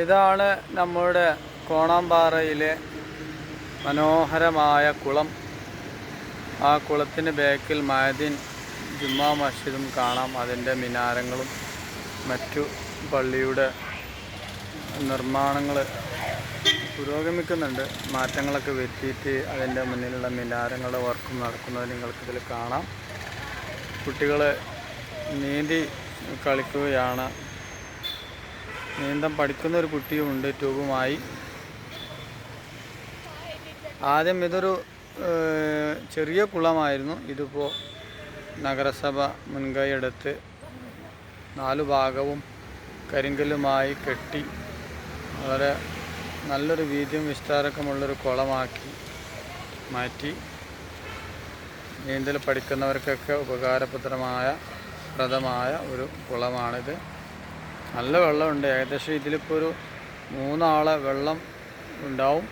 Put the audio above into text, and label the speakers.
Speaker 1: ഇതാണ് നമ്മുടെ കോണാമ്പാറയിലെ മനോഹരമായ കുളം. ആ കുളത്തിന് ബാക്കിൽ മഹദീൻ ജുമാ മസ്ജിദും കാണാം. അതിന്റെ മിനാരങ്ങളും മറ്റു പള്ളിയുടെ നിർമ്മാണങ്ങൾ പുരോഗമിക്കുന്നുണ്ട്. മാറ്റങ്ങളൊക്കെ വരുത്തിയിട്ട് അതിന്റെ മുന്നിലുള്ള മിനാരങ്ങളുടെ വർക്കും നടക്കുന്നത് നിങ്ങൾക്കിതിൽ കാണാം. കുട്ടികൾ നീന്തി കളിക്കുകയാണ് നീന്തം പഠിക്കുന്ന ഒരു കുട്ടിയുമുണ്ട് ട്യൂബുമായി ആദ്യം ഇതൊരു ചെറിയ കുളമായിരുന്നു. ഇതിപ്പോൾ നഗരസഭ മുൻകൈയെടുത്ത് നാലു ഭാഗവും കരിങ്കല്ലുമായി കെട്ടി വളരെ നല്ലൊരു വീതിയും വിസ്താരക്കമുള്ളൊരു കുളമാക്കി മാറ്റി. നീന്തൽ പഠിക്കുന്നവർക്കൊക്കെ ഉപകാരപ്രദമായ പ്രദമായ ഒരു കുളമാണിത്. നല്ല വെള്ളമുണ്ട്. ഏകദേശം ഇതിലിപ്പോൾ ഒരു മൂന്നാളെ വെള്ളം ഉണ്ടാവും.